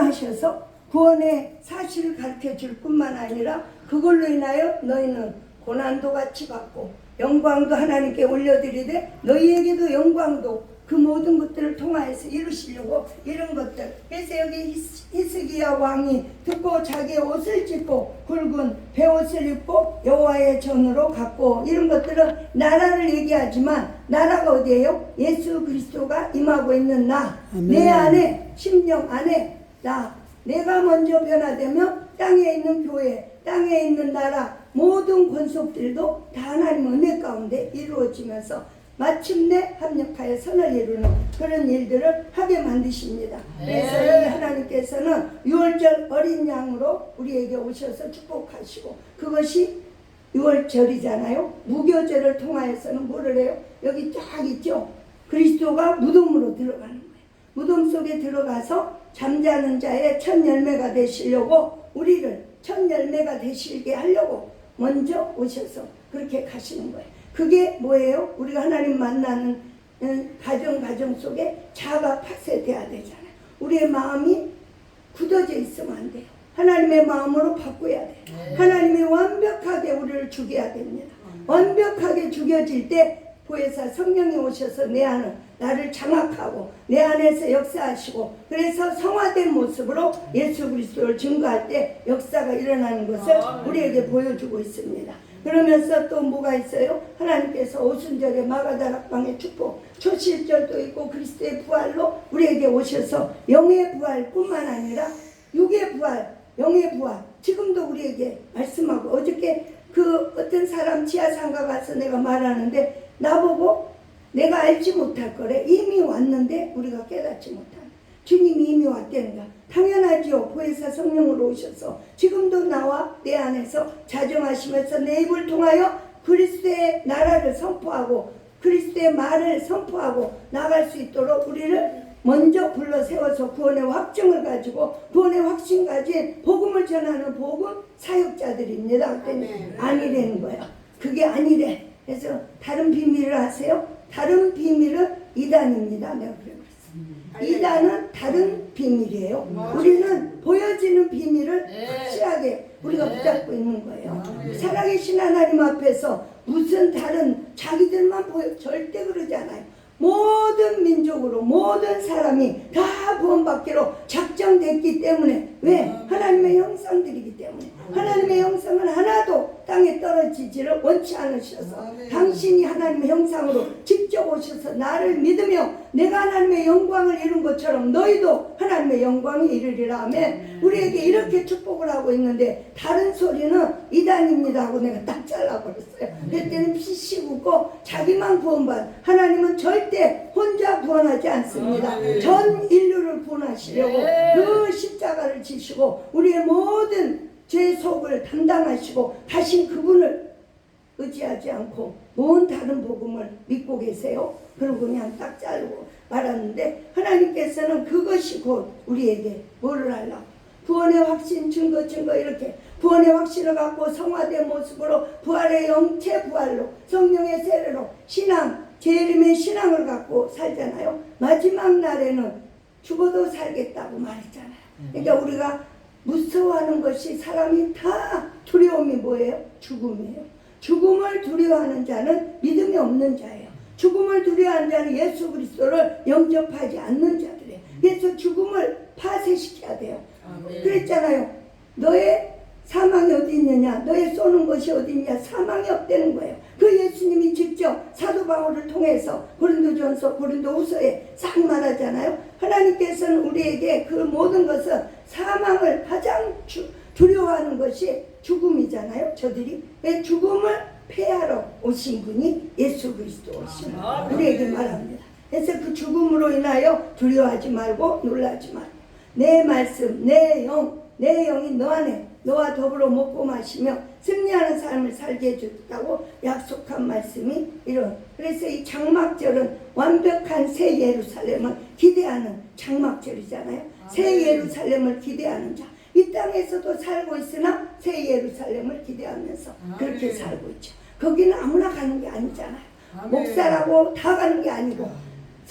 하셔서 구원의 사실을 가르쳐 줄 뿐만 아니라 그걸로 인하여 너희는 고난도 같이 받고 영광도 하나님께 올려드리되 너희에게도 영광도 그 모든 것들을 통하여서 이루시려고 이런 것들 그래서 여기 히스- 히스기야 왕이 듣고 자기의 옷을 찢고 굵은 베옷을 입고 여호와의 전으로 갔고 이런 것들은 나라를 얘기하지만 나라가 어디예요? 예수 그리스도가 임하고 있는 나 내. 안에 심령 안에 나 내가 먼저 변화되면 땅에 있는 교회 땅에 있는 나라 모든 권속들도 다 하나님 은혜 가운데 이루어지면서 마침내 합력하여 선을 이루는 그런 일들을 하게 만드십니다. 그래서 이 하나님께서는 6월절 어린 양으로 우리에게 오셔서 축복하시고 그것이 6월절이잖아요. 무교절을 통하여서는 뭐를 해요? 여기 쫙 있죠. 그리스도가 무덤으로 들어가는. 무덤 속에 들어가서 잠자는 자의 첫 열매가 되시려고 우리를 첫 열매가 되시게 하려고 먼저 오셔서 그렇게 가시는 거예요. 그게 뭐예요? 우리가 하나님 만나는 음, 가정 가정 속에 자가 파쇄돼야 되잖아요. 우리의 마음이 굳어져 있으면 안 돼요. 하나님의 마음으로 바꿔야 돼요. 하나님이 완벽하게 우리를 죽여야 됩니다. 완벽하게 죽여질 때 보혜사 성령이 오셔서 내 안을 나를 장악하고 내 안에서 역사하시고 그래서 성화된 모습으로 예수 그리스도를 증거할 때 역사가 일어나는 것을 우리에게 보여주고 있습니다. 그러면서 또 뭐가 있어요? 하나님께서 오순절에 마가다락방의 축복, 초실절도 있고 그리스도의 부활로 우리에게 오셔서 영의 부활뿐만 아니라 육의 부활, 영의 부활 지금도 우리에게 말씀하고 어저께 그 어떤 사람 지하상가 가서 내가 말하는데 나보고 내가 알지 못할 거래 이미 왔는데 우리가 깨닫지 못하는 주님이 이미 왔다는가 당연하지요 보혜사 성령으로 오셔서 지금도 나와 내 안에서 자정하시면서 내 입을 통하여 그리스도의 나라를 선포하고 그리스도의 말을 선포하고 나갈 수 있도록 우리를 먼저 불러 세워서 구원의 확증을 가지고 구원의 확신 가진 복음을 전하는 복음 사역자들입니다. 그랬더니 아니라는 거야. 그게 아니래. 그래서 다른 비밀을 하세요. 다른 비밀은 이단입니다. 내가 그래 그랬어. 이단은 다른 비밀이에요. 우리는 보여지는 비밀을 확실하게 우리가 붙잡고 있는 거예요. 살아계신 하나님 앞에서 무슨 다른 자기들만 보여 절대 그러지 않아요. 모든 민족으로 모든 사람이 다 구원받기로 작정됐기 때문에 왜 하나님의 형상들이기 때문에 하나님의 형상은 하나도 땅에 떨어지지를 원치 않으셔서 당신이 하나님의 형상으로 직접 오셔서 나를 믿으며 내가 하나님의 영광을 이룬 것처럼 너희도 하나님의 영광이 이르리라. 하면 우리에게 이렇게 축복을 하고 있는데 다른 소리는 이단입니다 하고 내가 딱 잘라버렸어요. 그때는 피씨 묻고 자기만 구원받 하나님은 절대 혼자 구원하지 않습니다. 전 인류를 구원하시려고 그 십자가를 지시고 우리의 모든 죄 속을 담당하시고 하신 그분을 의지하지 않고 뭔 다른 복음을 믿고 계세요? 그리고 그냥 딱 자르고 말았는데 하나님께서는 그것이 곧 우리에게 뭐를 하려고 구원의 확신 증거 증거 이렇게 구원의 확신을 갖고 성화된 모습으로 부활의 영체 부활로 성령의 세례로 신앙 재림의 신앙을 갖고 살잖아요. 마지막 날에는 죽어도 살겠다고 말했잖아요. 그러니까 우리가 무서워하는 것이 사람이 다 두려움이 뭐예요? 죽음이에요. 죽음을 두려워하는 자는 믿음이 없는 자예요. 죽음을 두려워하는 자는 예수 그리스도를 영접하지 않는 자들이에요. 그래서 죽음을 파쇄시켜야 돼요. 그랬잖아요. 너의 사망이 어디 있느냐? 너의 쏘는 것이 어디 있냐? 사망이 없다는 거예요. 그 예수님이 직접 사도 바울을 통해서 고린도전서 고린도후서에 싹 말하잖아요. 하나님께서는 우리에게 그 모든 것은 사망을 가장 주, 두려워하는 것이 죽음이잖아요. 저들이 왜 죽음을 폐하러 오신 분이 예수 그리스도 오신 우리에게 말합니다. 그래서 그 죽음으로 인하여 두려워하지 말고 놀라지 말고 내 말씀, 내 영, 내 영이 너 안에 너와 더불어 먹고 마시며 승리하는 삶을 살게 해줬다고 약속한 말씀이 이런. 그래서 이 장막절은 완벽한 새 예루살렘을 기대하는 장막절이잖아요. 새 예루살렘을 기대하는 자. 이 땅에서도 살고 있으나 새 예루살렘을 기대하면서 그렇게 살고 있죠. 거기는 아무나 가는 게 아니잖아요. 목사라고 다 가는 게 아니고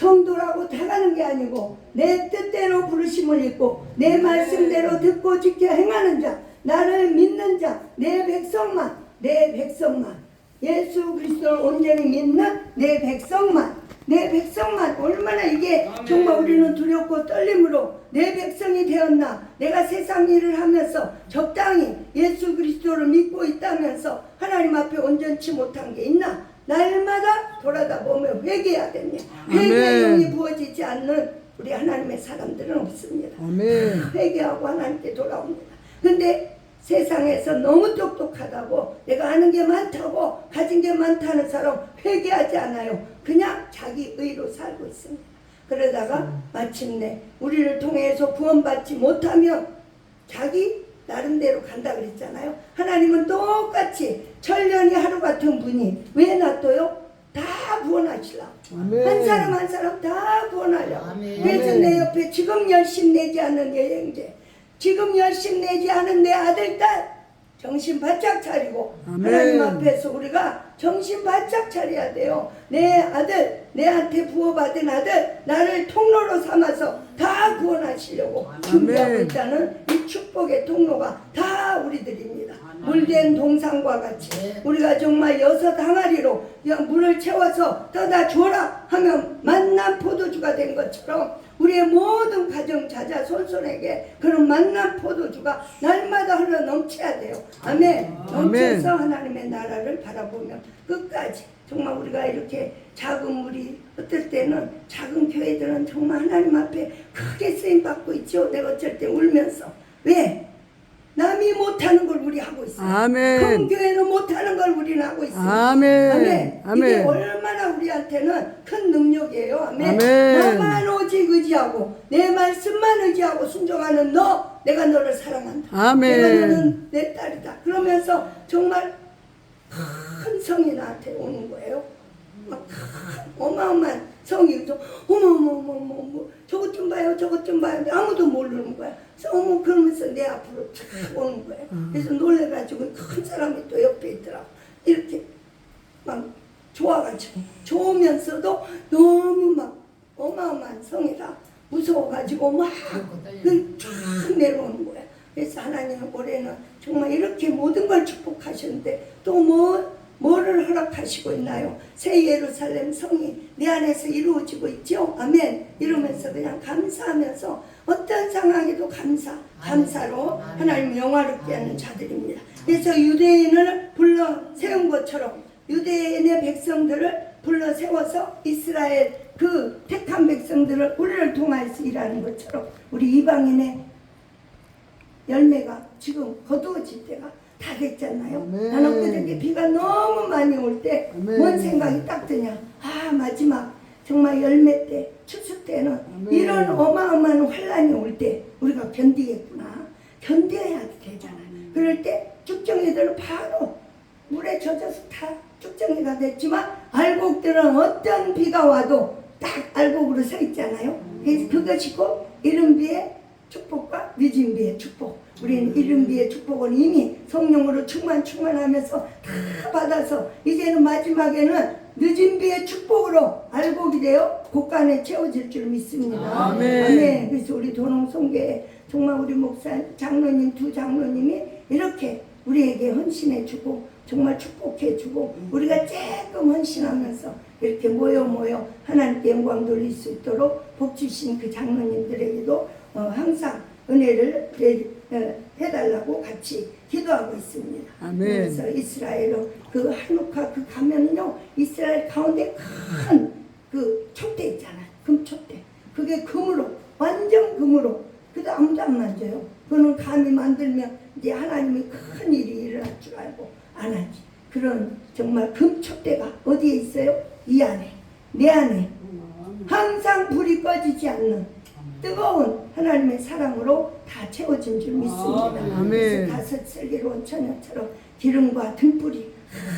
성도라고 타가는 게 아니고 내 뜻대로 부르심을 입고 내 말씀대로 듣고 지켜 행하는 자 나를 믿는 자 내 백성만 내 백성만. 예수 그리스도를 온전히 믿는 내 백성만 내 백성만. 얼마나 이게 정말 우리는 두렵고 떨림으로 내 백성이 되었나. 내가 세상 일을 하면서 적당히 예수 그리스도를 믿고 있다면서 하나님 앞에 온전치 못한 게 있나 날마다 돌아다 보면 회개해야 됩니다 회개의. 영이 부어지지 않는 우리 하나님의 사람들은 없습니다 아멘. 회개하고 하나님께 돌아옵니다. 근데 세상에서 너무 똑똑하다고 내가 아는 게 많다고 가진 게 많다는 사람 회개하지 않아요. 그냥 자기 의로 살고 있습니다. 그러다가 마침내 우리를 통해서 구원받지 못하면 자기 나름대로 간다 그랬잖아요. 하나님은 똑같이 천년이 하루 같은 분이 왜 놔둬요? 다 구원하시려고. 아멘. 한 사람 한 사람 다 구원하려고. 아멘. 그래서. 내 옆에 지금 열심 내지 않는 여행제, 지금 열심 내지 않은 내 아들, 딸, 정신 바짝 차리고 아멘. 하나님 앞에서 우리가 정신 바짝 차려야 돼요. 내 아들, 내한테 부어받은 아들, 나를 통로로 삼아서 다 구원하시려고 준비하고. 있다는 이 축복의 통로가 다 우리들입니다. 물된 동상과 같이 네. 우리가 정말 여섯 항아리로 그냥 물을 채워서 떠다 줘라 하면 만난 포도주가 된 것처럼 우리의 모든 가정 자자 손손에게 그런 만난 포도주가 날마다 흘러 넘쳐야 돼요. 아멘. 아멘. 넘쳐서 하나님의 나라를 바라보면 끝까지 정말 우리가 이렇게 작은 물이 어떨 때는 작은 교회들은 정말 하나님 앞에 크게 쓰임 받고 있죠. 내가 어쩔 때 울면서 왜? 남이 못하는 걸 우리 하고 있어요. 아멘. 큰 교회는 못하는 걸 우리는 하고 있어요. 아멘. 아멘. 아멘. 이게 얼마나 우리한테는 큰 능력이에요. 아멘. 아멘. 나만 오직 의지하고 내 말씀만 의지하고 순종하는 너, 내가 너를 사랑한다. 아멘. 내가 너는 내 딸이다. 그러면서 정말 큰 성이 나한테 오는 거예요. 막큰 어마어마한 성이 또 어머 어머 어머 어머 저것 좀 봐요 저것 좀 봐요. 아무도 모르는 거야. 그래서 어머 그러면서 내 앞으로 쫙 오는 거예요 그래서 놀래가지고 큰 사람이 또 옆에 있더라고. 이렇게 막 좋아가지고 좋으면서도 너무 막 어마어마한 성이라 무서워가지고 막쫙 내려오는 거야. 그래서 하나님은 올해는 정말 이렇게 모든 걸 축복하셨는데 또 뭐, 뭐를 허락하시고 있나요? 새 예루살렘 성이 내 안에서 이루어지고 있죠? 아멘. 이러면서 그냥 감사하면서 어떤 상황에도 감사, 감사로 하나님 영화롭게 하는 자들입니다. 그래서 유대인을 불러 세운 것처럼 유대인의 백성들을 불러 세워서 이스라엘 그 택한 백성들을 우리를 통하여서 일하는 것처럼 우리 이방인의 열매가 지금 거두어질 때가 다 됐잖아요. 아멘. 나는 그저께 비가 너무 많이 올 때. 뭔 생각이 딱 드냐. 아 마지막 정말 열매 때 추수 때는 아멘. 이런 어마어마한 환란이 올 때 우리가 견디겠구나. 견뎌야 되잖아요. 그럴 때 쭉정이들은 바로 물에 젖어서 다 쭉정이가 됐지만 알곡들은 어떤 비가 와도 딱 알곡으로 서 있잖아요. 그래서 그것이 곧 이른 비의 축복과 늦은 비의 축복. 우리는 이른 비의 축복을 이미 성령으로 충만 충만하면서 다 받아서 이제는 마지막에는 늦은 비의 축복으로 알곡이 되어 곳간에 채워질 줄 믿습니다. 아멘. 그래서 우리 도농성교회 정말 우리 목사 장로님 두 장로님이 이렇게 우리에게 헌신해 주고 정말 축복해 주고 우리가 조금 헌신하면서 이렇게 모여 모여 하나님께 영광 돌릴 수 있도록 복 주신 그 장로님들에게도 어, 항상 은혜를 내- 어, 해달라고 같이 기도하고 있습니다. 아멘. 그래서 이스라엘은 그 한옥화 그 가면은요 이스라엘 가운데 큰 그 촛대 있잖아요 금촛대. 그게 금으로 완전 금으로. 그도 아무도 안 만져요. 그거는 감히 만들면 이제 하나님이 큰 일이 일어날 줄 알고 안 하지. 그런 정말 금 촛대가 어디에 있어요? 이 안에. 내 안에. 항상 불이 꺼지지 않는 뜨거운 하나님의 사랑으로 다 채워진 줄 믿습니다. 아멘. 그래서 다섯 슬기로운 처녀처럼 기름과 등불이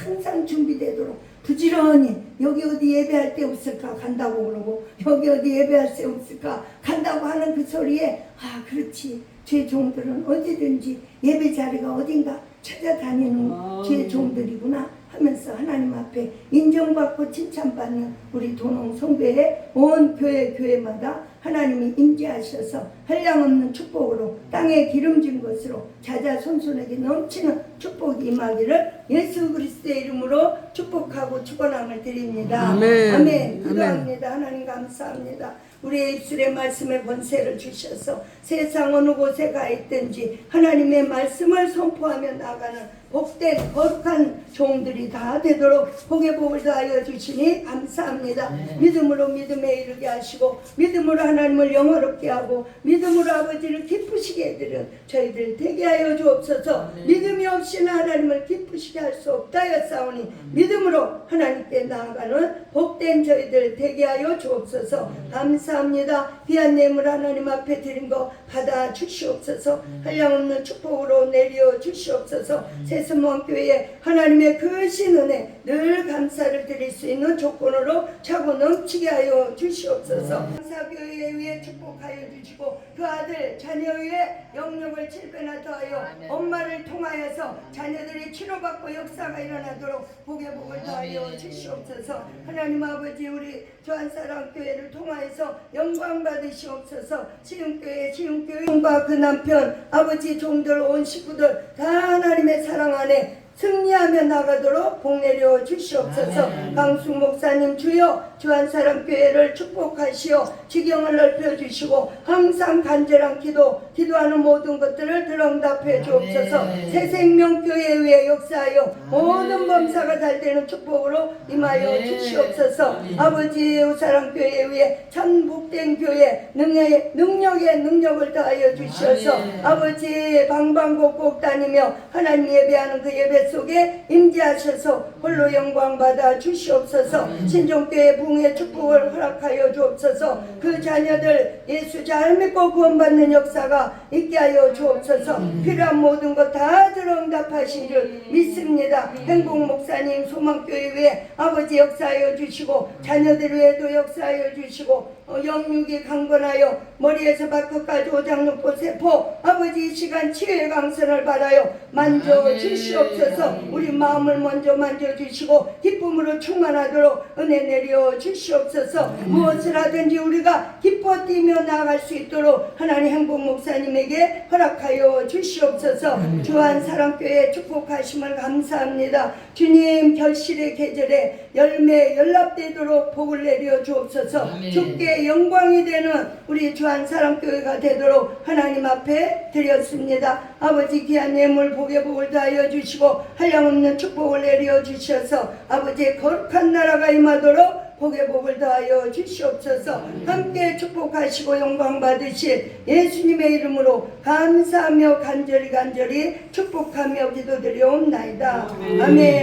항상 준비되도록 부지런히 여기 어디 예배할 때 없을까 간다고 그러고 여기 어디 예배할 때 없을까 간다고 하는 그 소리에 아 그렇지 죄 종들은 어디든지 예배 자리가 어딘가 찾아다니는 죄 종들이구나 하면서 하나님 앞에 인정받고 칭찬받는 우리 도농 성교회 온 교회 교회마다 하나님이 임재하셔서 한량없는 축복으로 땅에 기름진 것으로 자자 손손에게 넘치는 축복이 임하기를 예수 그리스도의 이름으로 축복하고 축원함을 드립니다. 아멘. 아멘. 기도합니다. 하나님 감사합니다. 우리의 입술에 말씀의 권세를 주셔서 세상 어느 곳에 가 있든지 하나님의 말씀을 선포하며 나가는 복된 거룩한 종들이 다 되도록 복의 복을 다하여 주시니 감사합니다. 믿음으로 믿음에 이르게 하시고 믿음으로 하나님을 영화롭게 하고 믿음으로 아버지를 기쁘시게 해드려 저희들 되게 하여 주옵소서. 믿음이 없이는 하나님을 기쁘시게 할 수 없다여 싸우니 믿음으로 하나님께 나아가는 복된 저희들 되게 하여 주옵소서. 감사합니다. 귀한 예물 하나님 앞에 드린 거 받아 주시옵소서. 한량없는 축복으로 내려 주시옵소서 새스몬교회 하나님의 크신 은혜 늘 감사를 드릴 수 있는 조건으로 차고 넘치게 하여 주시옵소서. 감사교회 위에 축복하여 주시고 그 아들 자녀 위에 영역을 칠배나 더하여 엄마를 통하여서 자녀들이 치료받고 역사가 일어나도록 복의 복을 더하여 주시옵소서. 하나님 아버지 우리 조한사랑 교회를 통하여서 영광 받으시옵소서. 지금교회 지금교회과 그 남편 아버지 종들 온 식구들 다 하나님의 사랑 안에 승리하며 나가도록 복 내려 주시옵소서. 강숙 목사님 주여 주한사람 교회를 축복하시어 지경을 넓혀 주시고 항상 간절한 기도 기도하는 모든 것들을 들응답해 주옵소서. 새 생명 교회 위에 역사하여 모든 범사가 잘 되는 축복으로 임하여 주시옵소서. 아버지 우사랑 교회 위에 참 복된 교회 능력의, 능력의 능력을 다하여 주셔서. 아버지 방방곡곡 다니며 하나님 예배하는 그 예배 속에 임재하셔서 홀로 영광 받아 주시옵소서. 신종교회 붕의 축복을 허락하여 주옵소서. 그 자녀들 예수 잘 믿고 구원받는 역사가 있게 하여 주옵소서. 필요한 모든 것 다 들응답하신 줄 믿습니다. 행복 목사님 소망교회 위에 아버지 역사하여 주시고 자녀들 위에도 역사하여 주시고 어, 영육이 강건하여 머리에서 발끝까지 오장육부 세포 아버지 이 시간 치유의 강선을 받아요. 만져 주시옵소서 우리 마음을 먼저 만져 주시고 기쁨으로 충만하도록 은혜 내려 주시옵소서. 무엇을 하든지 우리가 기뻐 뛰며 나아갈 수 있도록 하나님 행복 목사님에게 허락하여 주시옵소서. 주한 사랑교회 축복하심을 감사합니다. 주님 결실의 계절에 열매 연락되도록 복을 내려 주옵소서. 주께 영광이 되는 우리 주한 사랑교회가 되도록 하나님 앞에 드렸습니다. 아버지 귀한 예물 복의 복을 다하여 주시고 한량없는 축복을 내려 주셔서 아버지의 거룩한 나라가 임하도록 복의 복을 더하여 주시옵소서. 함께 축복하시고 영광 받으실 예수님의 이름으로 감사하며 간절히 간절히 축복하며 기도드리옵나이다. 아멘